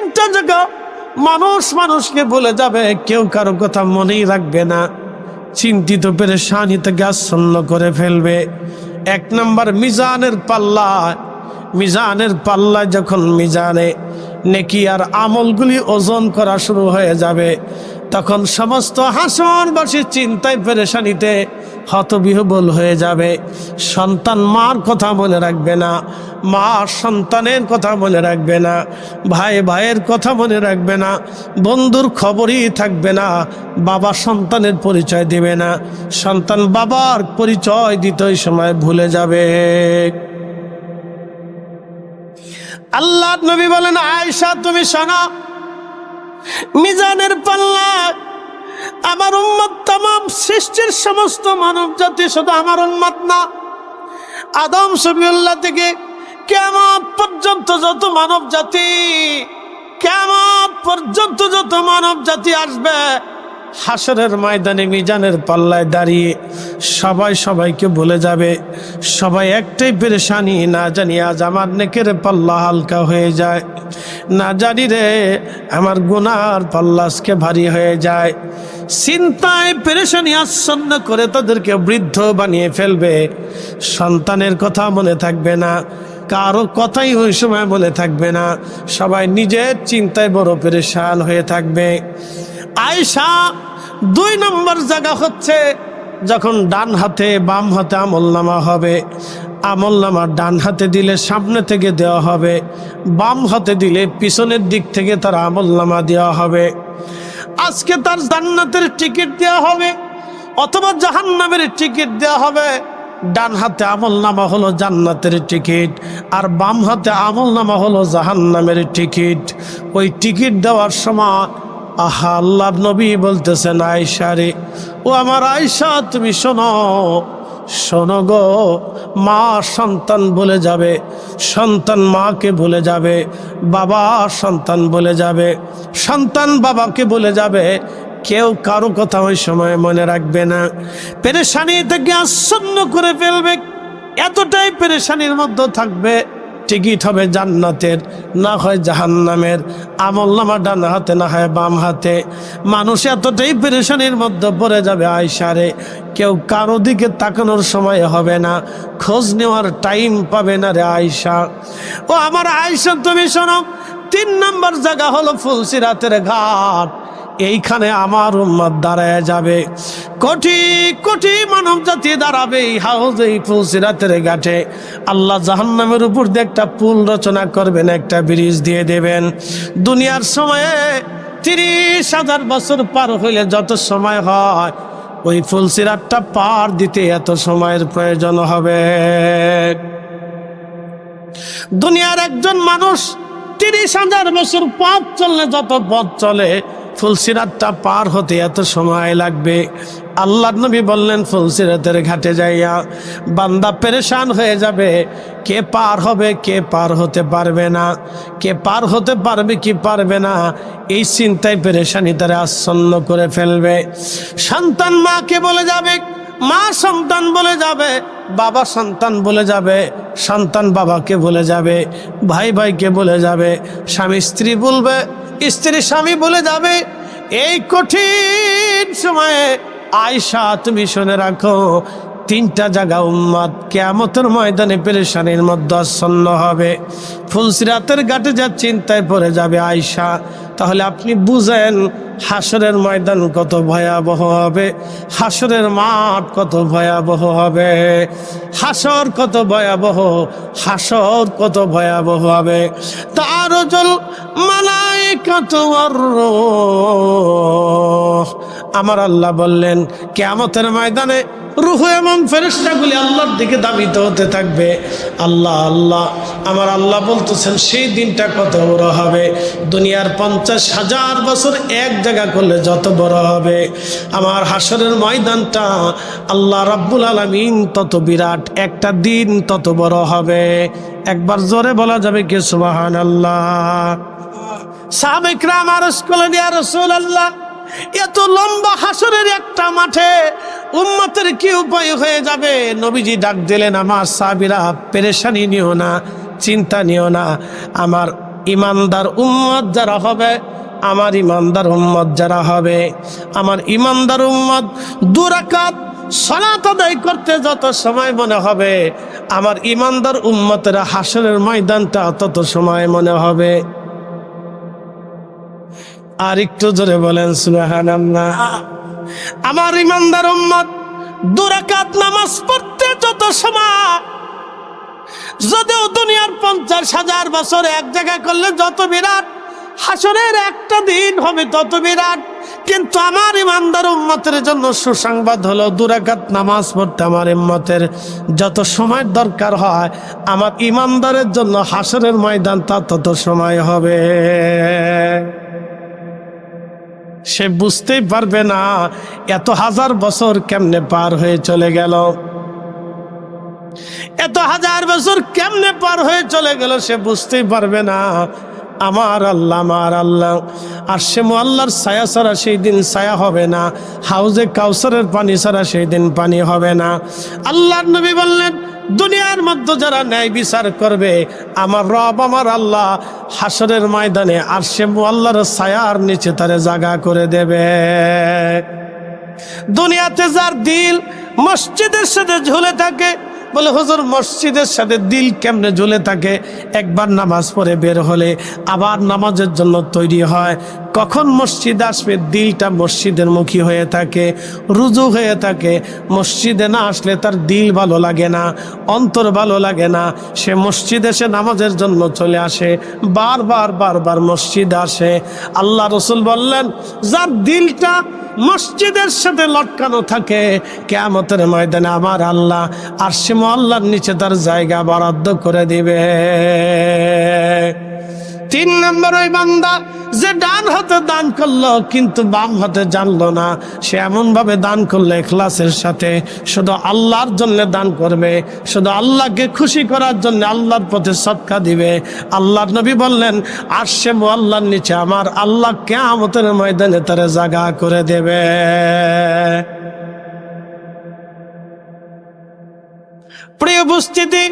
তিনটা জায়গা মানুষ মানুষকে বলে যাবে, কেউ কারও কথা মনেই রাখবে না। চিন্তিত, পেরেশানি থেকে আচ্ছন্ন করে ফেলবে। এক নম্বর, মিজানের পাল্লা। মিজানের পাল্লা যখন মিজানে নেকি আর আমলগুলি ওজন করা শুরু হয়ে যাবে, তখন সমস্ত হাসনবাসী চিন্তায়, পেরেশানিতে হতবিহবল হয়ে যাবে। সন্তান মার কথা মনে রাখবে না। মা সন্তানের কথা মনে রাখবে না। ভাই ভাইয়ের কথা মনে রাখবে না। বন্ধুর খবরই থাকবে না। বাবা সন্তানের পরিচয় দেবে না। সন্তান বাবার পরিচয় দিতে ওই সময় ভুলে যাবে। আল্লাহ নবী বলেন আয়সা তুমি শোনো। মিজানের পাল্লা আমার উম্মত তাম সৃষ্টির সমস্ত মানব জাতি শুধু আমার উম্মত না। আদম সবিউল্লাহ থেকে কেমন পর্যন্ত যত মানব জাতি কেমন পর্যন্ত যত মানব জাতি আসবে, হাসরের ময়দানে মিজানের পাল্লায় দাঁড়িয়ে সবাই সবাইকে বলে যাবে। সবাই একটাই পেরেশানি, না জানি আজ আমার নেকের পাল্লা হালকা হয়ে যায়। না জানি রে, আমার গুনার পাল্লা আজকে ভারী হয়ে যায়। চিন্তায় পেরেশানি আচ্ছন্ন করে তাদেরকে বৃদ্ধ বানিয়ে ফেলবে। সন্তানের কথা মনে থাকবে না, কারও কথাই ওই সময় বলে থাকবে না। সবাই নিজের চিন্তায় বড় পেরেশান হয়ে থাকবে। আয়সা দুই নম্বর জায়গা হচ্ছে যখন ডান হাতে বাম হাতে আমলনামা হবে, আমলনামা ডান হাতে দিলে সামনে থেকে দেওয়া হবে, বাম হাতে দিলে পিছনের দিক থেকে তার আমলনামা দেওয়া হবে। আজকে তার জান্নাতের টিকিট দেওয়া হবে অথবা জাহান্নামের টিকিট দেওয়া হবে। ডান হাতে আমল নামা হলো জান্নাতের টিকিট আর বাম হাতে আমল নামা হলো জাহান্নামের টিকিট। ওই টিকিট দেওয়ার সময় আহা আল্লাহ নবী বলতেছেন আয়সা রে, ও আমার আয়সা তুমি শোনো শোনো গো, মা সন্তান বলে যাবে, সন্তান মাকে বলে যাবে, বাবা সন্তান বলে যাবে, সন্তান বাবাকে বলে যাবে, কেউ কারও কথা ওই সময় মনে রাখবে না। পেরেশানি থেকে আচ্ছন্ন করে ফেলবে, এতটাই পেরেশানির মধ্যে থাকবে। টিকিট হবে জান্নাতের, না হয় জাহান্নামের। আমল নামা ডান হাতে, না হয় বাম হাতে। মানুষ এতটাই পেরেশানির মধ্যে পড়ে যাবে আয়সারে কেউ কারও দিকে তাকানোর সময় হবে না। খোঁজ নেওয়ার টাইম পাবে না রে আয়সা ও আমার আয়সা তুমি শোনো, তিন নম্বর জায়গা হলো ফুলসিরাতের ঘাট। এইখানে আমার উম্মত দাঁড়ায় যাবে। কোটি কোটি মানব জাতি দাঁড়াবে এই হাউজ, এই ফুলসিরাতের ঘাটে। আল্লাহ জাহান্নামের উপর দিয়ে একটা পুল রচনা করবেন, একটা ব্রিজ দিয়ে দেবেন। দুনিয়ার সময়ে তিরিশ হাজার বছর পার হইলে যত সময় হয়, ওই ফুলসিরাতটা পার দিতে এত সময়ের প্রয়োজন হবে। দুনিয়ার একজন মানুষ তিরিশ হাজার বছর পথ চললে, যত পথ চলে ফুলসিরাতটা পার হতে এত সময় লাগবে। আল্লাহ নবী বললেন ফুলসিরাতের ঘাটে যাইয়া বান্দা পেরেশান হয়ে যাবে। কে পার হবে, কে পার হতে পারবে না। কে পার হতে পারবে, কি পারবে না, এই চিন্তায় পেরেশানি তারা আচ্ছন্ন করে ফেলবে। সন্তান মাকে বলে যাবে, মা সন্তান বলে যাবে বাবা সন্তান বলে যাবে, সন্তান বাবাকে বলে যাবে, ভাই ভাইকে বলে যাবে, স্বামী স্ত্রী বলবে, স্ত্রী স্বামী বলে যাবে। এই কঠিন সময়ে আয়সা তুমি শুনে রাখো, তিনটা জায়গা উম্মাদ কেয়ামতের ময়দানে পেরেশানির মধ্যে আচ্ছন্ন হবে। ফুলসিরাতের ঘাটে যা চিন্তায় পড়ে যাবে আয়সা তাহলে আপনি বুঝেন হাসরের ময়দান কত ভয়াবহ হবে। হাসরের মাঠ কত ভয়াবহ হবে। হাসর কত ভয়াবহ হাসর কত ভয়াবহ হবে। তার জল মালাই কত আমার আল্লাহ বললেন কেমতের ময়দানে রুহু এবং ফেরেস্তাগুলি আল্লাহর দিকে দাবিত হতে থাকবে। আল্লাহ আল্লাহ, আমার আল্লাহ বলতেছেন, সেই দিনটা কত বড় হবে? দুনিয়ার পঞ্চাশ হাজার বছর এক জায়গা করলে যত বড় হবে। আমার হাসরের ময়দানটা আল্লাহ রাব্বুল আলমিন তত বিরাট, একটা দিন তত বড় হবে। একবার জোরে বলা যাবে কে সুবাহান আল্লাহ সাবেকরাম আরস করলেন ইয়া রসুল আল্লাহ এত লম্বা হাসরের একটা মাঠে উম্মতের কি উপায় হয়ে যাবে? নবীজি ডাক দিলেন, আমার সাবিরা পেরেশানি নিও না, চিন্তা নিও না। আমার ইমানদার উম্মত যারা হবে, আমার ইমানদার উম্মত যারা হবে। আমার ইমানদার উম্মত দুরাকাত সলাত আদায় করতে যত সময় মনে হবে, আমার ইমানদার উম্মতের হাসরের ময়দানটা তত সময় মনে হবে। আর একটু জোরে বলেন, সুবহানাল্লাহ। আমার ইমানদার দুরাকাত নামাজ পড়তে যত সময়, যদিও দুনিয়ার পঞ্চাশ হাজার বছর এক জায়গায় করলে যত বিরাট, হাসরের একটা দিন হবে তত বিরাট। কিন্তু আমার ইমানদার উম্মতের জন্য সুসংবাদ হলো দুরাকাত নামাজ পড়তে আমার ইম্মতের যত সময় দরকার হয়, আমার ইমানদারের জন্য হাসরের ময়দানটা তত সময় হবে। সে বুঝতেই পারবে না, এত হাজার বছর কেমনে পার হয়ে চলে গেল। এত হাজার বছর কেমনে পার হয়ে চলে গেল সে বুঝতেই পারবে না। আমার আল্লাহ আমার আল্লাহ। আর সে আল্লাহর ছায়া ছাড়া সেই দিন ছায়া হবে না। হাউজে কাউসারের পানি ছাড়া সেই দিন পানি হবে না। আল্লাহর নবী বললেন দুনিয়ার মধ্যে যারা ন্যায় বিচার করবে, আমার রব, আমার আল্লাহ হাসরের ময়দানে আর সে আল্লাহর ছায়ার নিচে তারে জাগা করে দেবে। দুনিয়াতে যার দিল মসজিদের সাথে ঝুলে থাকে, বলে, হুজুর, মসজিদের সাথে দিল কেমনে ঝুলে থাকে? একবার নামাজ পড়ে বের হলে আবার নামাজের জন্য তৈরি হয়। কখন মসজিদ আসবে? দিলটা মসজিদের মুখী হয়ে থাকে, রুজু হয়ে থাকে। মসজিদে না আসলে তার দিল ভালো লাগে না, অন্তর ভালো লাগে না। সে মসজিদে এসে নামাজের জন্য চলে আসে, বারবার বারবার মসজিদ আসে। আল্লাহ রসুল বললেন, যার দিলটা মসজিদের সাথে লটকানো থাকে, কেয়ামতের ময়দানে আমার আল্লাহ আর সে আল্লাহর নিচে তার জায়গা বরাদ্দ করে দিবে। তিন নম্বর ওই বান্দা যে ডান হাতে দান করল, কিন্তু বাম হাতে জানলো না। সে এমন ভাবে দান করল এখলাসের সাথে, শুধু আল্লাহর জন্য দান করবে, শুধু আল্লাহকে খুশি করার জন্য আল্লাহর পথে সৎকা দিবে। আল্লাহর নবী বললেন, আর সে আল্লাহর নিচে আমার আল্লাহ কেয়ামতের ময়দানে তারা জাগা করে দেবে। প্রিয় উপস্থিতি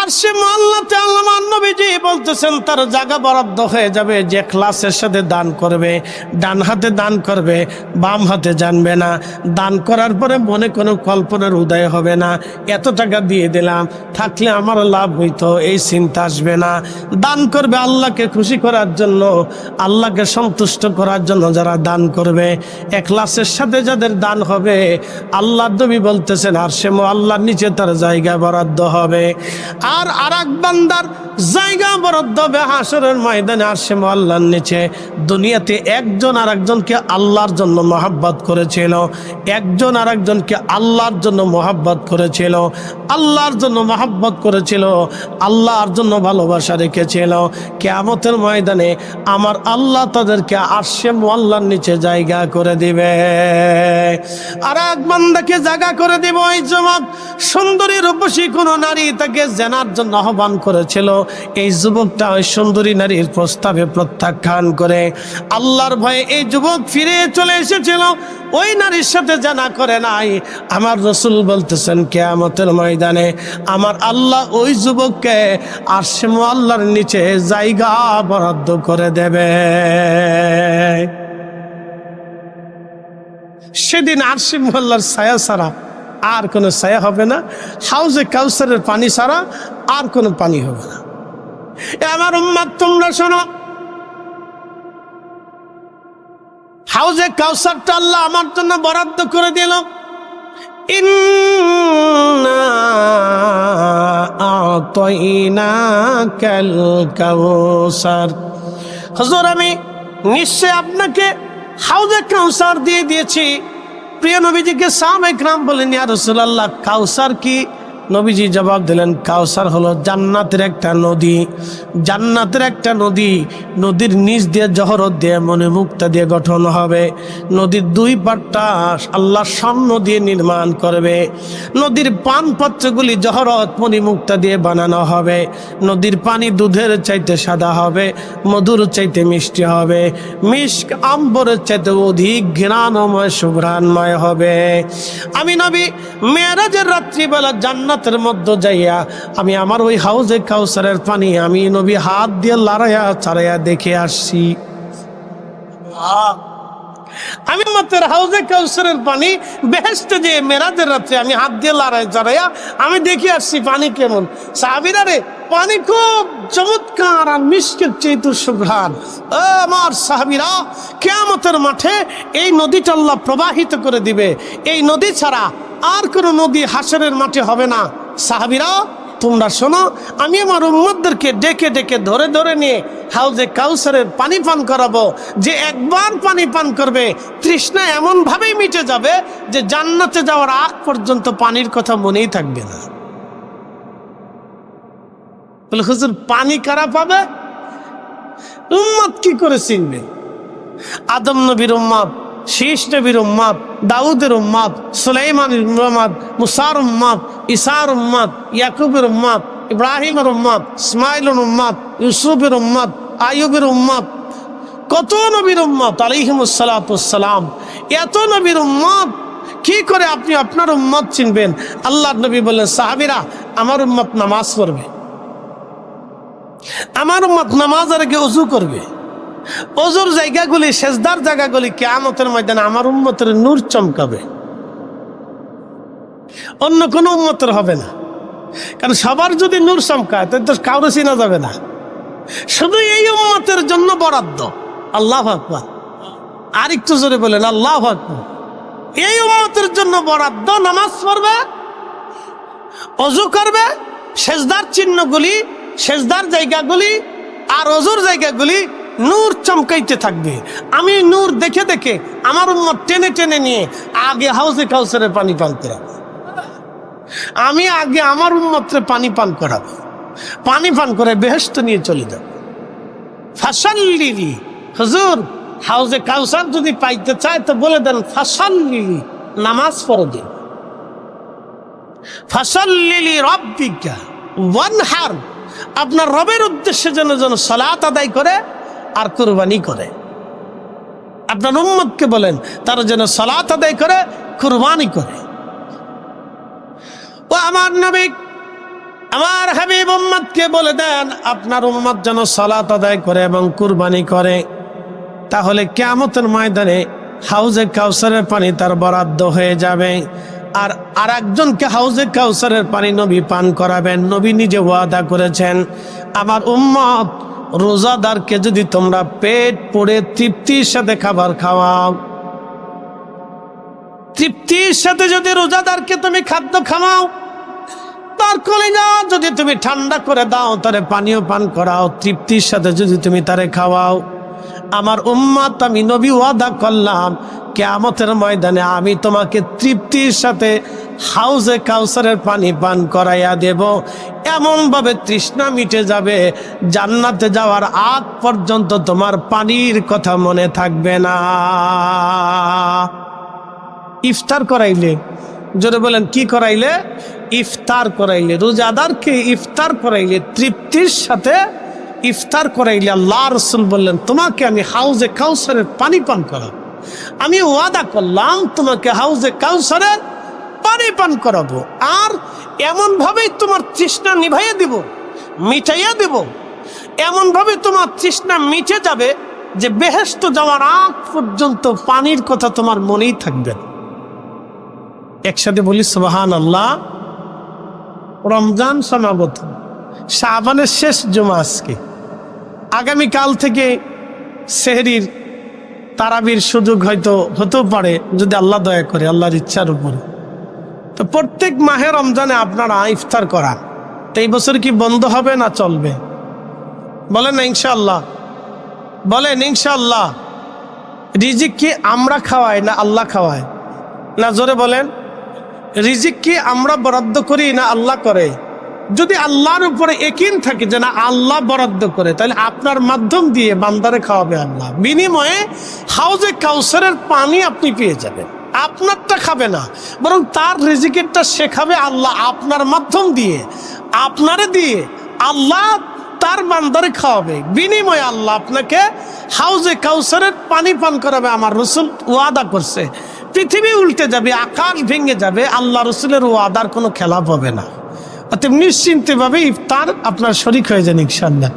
আর সে মোহাল্লাতে আল্লাহ নবীজি বলতেছেন, তার জায়গা বরাদ্দ হয়ে যাবে, যে ক্লাসের সাথে দান করবে, ডান হাতে দান করবে, বাম হাতে জানবে না। দান করার পরে মনে কোনো কল্পনার উদয় হবে না। এত টাকা দিয়ে দিলাম, থাকলে আমার লাভ হইতো, এই চিন্তা আসবে না। দান করবে আল্লাহকে খুশি করার জন্য, আল্লাহকে সন্তুষ্ট করার জন্য যারা দান করবে। একলাসের সাথে যাদের দান হবে আল্লাহ নবী বলতেছেন, আর সে আল্লাহর নিচে তার জায়গা বরাদ্দ হবে। আর আর এক বান্দার জায়গা বরাদ্দ হবে হাসরের ময়দানে আর সে আল্লাহর নিচে। দুনিয়াতে একজন আর একজনকে আল্লাহর জন্য মহাব্বত করেছিল। একজন আর একজনকে আল্লাহর জন্য মহাব্বত করেছিল। আল্লাহর জন্য মহাব্বত করেছিল। আল্লাহর জন্য ভালোবাসা রেখেছিল। কেয়ামতের ময়দানে আমার আল্লাহ তাদেরকে আরশে আল্লাহর নিচে জায়গা করে দিবে। আর এক বান্দাকে জায়গা করে দিব ওই যুবক সুন্দরী রূপসী কোনো নারী তাকে জেনার জন্য আহ্বান করেছিল, এই যুবকটা ওই সুন্দরী নারীর প্রস্তাবে প্রত্যাখ্যান করে, আল্লাহর ভয়ে এই যুবক ফিরে চলে এসেছিল, ওই নারীর সাথে জানা করে নাই। আমার রসুল বলতেছেন, কেয়ামতের ময়দানে আমার আল্লাহ ওই যুবককে আর সে আল্লাহর নিচে জায়গা বরাদ্দ করে দেবে। সেদিন আরশিম মোল্লার ছায়া ছাড়া আর কোনো ছায়া হবে না। হাউজে কাউসারের পানি ছাড়া আর কোনো পানি হবে না। আমার উম্মাদ, তোমরা শোনো। হাউজে কাউসারটা আল্লাহ আমার জন্য বরাদ্দ করে দিল। আমি নিশ্চয় আপনাকে হাউজে কাউসার দিয়ে দিয়েছি। প্রিয় নবীজিকে সাম একরাম বলেন ইয়া রাসূলুল্লাহ কাউসার কি নবীজি জবাব দিলেন, কাউসার হলো জান্নাতের একটা নদী। জান্নাতের একটা নদী, নদীর নিচ দিয়ে জহরত দিয়ে মনে মুক্তা দিয়ে গঠন হবে। নদীর দুই পাটটা আল্লাহ স্বর্ণ দিয়ে নির্মাণ করবে। নদীর পানপত্রগুলি জহরত মণিমুক্তা দিয়ে বানানো হবে। নদীর পানি দুধের চাইতে সাদা হবে, মধুর চাইতে মিষ্টি হবে। মিষ্ক আম্বরের চাইতে অধিক ঘ্রাণময়, সুঘ্রাণময় হবে। আমি নবী, মেয়েরাজের রাত্রিবেলা জান্নাত জান্নাতের মধ্যে যাইয়া আমি আমার ওই হাউজে কাউসারের পানি আমি নবী হাত দিয়ে লড়াইয়া, ছাড়াইয়া দেখে আসছি। আমি মাত্র হাউজে কাউসারের পানি বেহেস্তে যে মেরাজের রাত্রে আমি হাত দিয়ে লড়াই চড়াইয়া আমি দেখে আসছি পানি কেমন। সাহাবিরা রে, পানি খুব চমৎকার আর মিষ্টির চেতু সুঘ্রাণ। ও আমার সাহাবিরা, কেয়ামতের মাঠে এই নদীটা আল্লাহ প্রবাহিত করে দিবে। এই নদী ছাড়া আর কোনো নদী হাসরের মাঠে হবে না। সাহাবিরা, তোমরা শোনো, আমি আমার উম্মদদেরকে ডেকে ডেকে ধরে ধরে নিয়ে হাউজে কাউসারের পানি পান করাবো, যে একবার পানি পান করবে, তৃষ্ণা এমনভাবেই মিটে যাবে যে জান্নাতে যাওয়ার আগ পর্যন্ত পানির কথা মনেই থাকবে না। বলে, হুজুর, পানি কারা পাবে? উম্মত কি করে চিনবে? আদম নবীর উম্মত শীষ নবীর উম্মত দাউদের উম্মত সুলাইমানের উম্মত মুসার উম্মত ইসার উম্মত ইয়াকুবের উম্মত ইব্রাহিমের উম্মত ইসমাইলের উম্মত ইউসুফের উম্মত আয়ুবের উম্মত কত নবীর উম্মত আলিহিমসালাম এত নবীর উম্মত কি করে আপনি আপনার উম্মত চিনবেন আল্লাহ নবী বললেন সাহাবিরা আমার উম্মত নামাজ পড়বে আমার উম্মত নামাজের আগে উজু করবে অজুর জায়গাগুলি, সেজদার জায়গাগুলি কেয়ামতের ময়দানে আমার উন্মতের নূর চমকাবে। অন্য কোনো উন্মতের হবে না। কারণ সবার যদি নূর চমকায় তো কারও চিনা যাবে না। শুধু এই উন্মতের জন্য বরাদ্দ। আল্লাহ আকবর। আর একটু জোরে বলেন, আল্লাহ আকবর। এই উন্মতের জন্য বরাদ্দ নামাজ পড়বে, অজু করবে, সেজদার চিহ্নগুলি, সেজদার জায়গাগুলি আর অজুর জায়গাগুলি নূর চমকাইতে থাকবে। আমি নূর দেখে দেখে আমার উম্মত টেনে টেনে নিয়ে আগে হাউসে কাউসারে পানি পান করাবো। আমি আগে আমার উন্মত্রে পানি পান করাবো। পানি পান করে বেহেস্ত নিয়ে চলে যাব। ফাসাল্লিলি হুজুর হাউজে কাউসার যদি পাইতে চায় তো বলে দেন ফাসাল্লিলি নামাজ পড়ো দিন ফাসাল্লিলি রব্বিকা, ওয়ানহার। আপনার রবের উদ্দেশ্যে যেন যেন সালাত আদায় করে আর কুরবানি করে। আপনার উম্মতকে বলেন, তারা যেন সালাত আদায় করে, কুরবানি করে। ও আমার নবী, আমার হাবিব উম্মতকে বলে দেন, আপনার উম্মত যেন সালাত আদায় করে এবং কুরবানি করে। তাহলে কেয়ামতের ময়দানে হাউজে কাউসারের পানি তার বরাদ্দ হয়ে যাবে। আর আর একজনকে হাউজে কাউসারের পানি নবী পান করাবেন। নবী নিজে ওয়াদা করেছেন, আমার উম্মত রোজাদারকে যদি তোমরা পেট পড়ে তৃপ্তির সাথে খাবার খাওয়াও, তৃপ্তির সাথে যদি রোজাদারকে তুমি খাদ্য খাওয়াও, তার কলিজা যদি তুমি ঠান্ডা করে দাও, তারে পানীয় পান করাও, তৃপ্তির সাথে যদি তুমি তারে খাওয়াও আমার উম্মাত, আমি নবী ওয়াদা করলাম, কেয়ামতের ময়দানে আমি তোমাকে তৃপ্তির সাথে হাউজে কাউসারের পানি পান করাইয়া দেব। এমনভাবে তৃষ্ণা মিটে যাবে, জান্নাতে যাওয়ার আগ পর্যন্ত তোমার পানির কথা মনে থাকবে না। ইফতার করাইলে, জোরে বলেন, কি করাইলে? ইফতার করাইলে, রোজাদারকে ইফতার করাইলে তৃপ্তির সাথে ইফতার করাইলে আল্লাহ রসুল বললেন, তোমাকে আমি হাউজে কাউসারের পানি পান করাব। আমি ওয়াদা করলাম, তোমাকে হাউজে কাউসারের পানি পান করাবো। আর এমনভাবেই তোমার তৃষ্ণা নিভাইয়া দিব, মিটাইয়া দেব। এমনভাবে তোমার তৃষ্ণা মিটে যাবে যে বেহেস্ত যাওয়ার আগ পর্যন্ত পানির কথা তোমার মনেই থাকবে একসাথে বলি সোহান আল্লাহ রমজান সমাগত। শাহবানের শেষ জমা আজকে। আগামীকাল থেকে সেহরির তারাবির সুযোগ হয়তো হতেও পারে, যদি আল্লাহ দয়া করে, আল্লাহর ইচ্ছার উপরে। তো প্রত্যেক মাহে রমজানে আপনারা ইফতার করা। তো এই বছর কি বন্ধ হবে না চলবে? বলেন না, ইনশাআল্লাহ। বলেন, ইনশাআল্লাহ। রিজিক কি আমরা খাওয়াই না আল্লাহ খাওয়ায়? না জোরে বলেন। রিজিক কি আমরা বরাদ্দ করি না আল্লাহ করে? যদি আল্লাহর উপরে একিন থাকে যে না, আল্লাহ বরাদ্দ করে, তাহলে আপনার মাধ্যম দিয়ে বান্দারে খাওয়াবে আল্লাহ। বিনিময়ে হাউজে কাউসারের পানি আপনি পেয়ে যাবেন। আপনারটা খাবে না। বরং তার রিজিকেরটা শেখাবে আল্লাহ আপনার মাধ্যম দিয়ে, আপনারে দিয়ে আল্লাহ তার বান্দারে খাওয়াবে। বিনিময়ে আল্লাহ আপনাকে হাউজে কাউসারের পানি পান করাবে, আমার রসুল ওয়াদা করছে। পৃথিবী উল্টে যাবে, আকাশ ভেঙে যাবে, আল্লাহ রসুলের ওয়াদার কোনো খেলাপ হবে না। অতএব নিশ্চিন্তভাবে ইফতার আপনার শরিক হয়ে যান ইনশাল্লাহ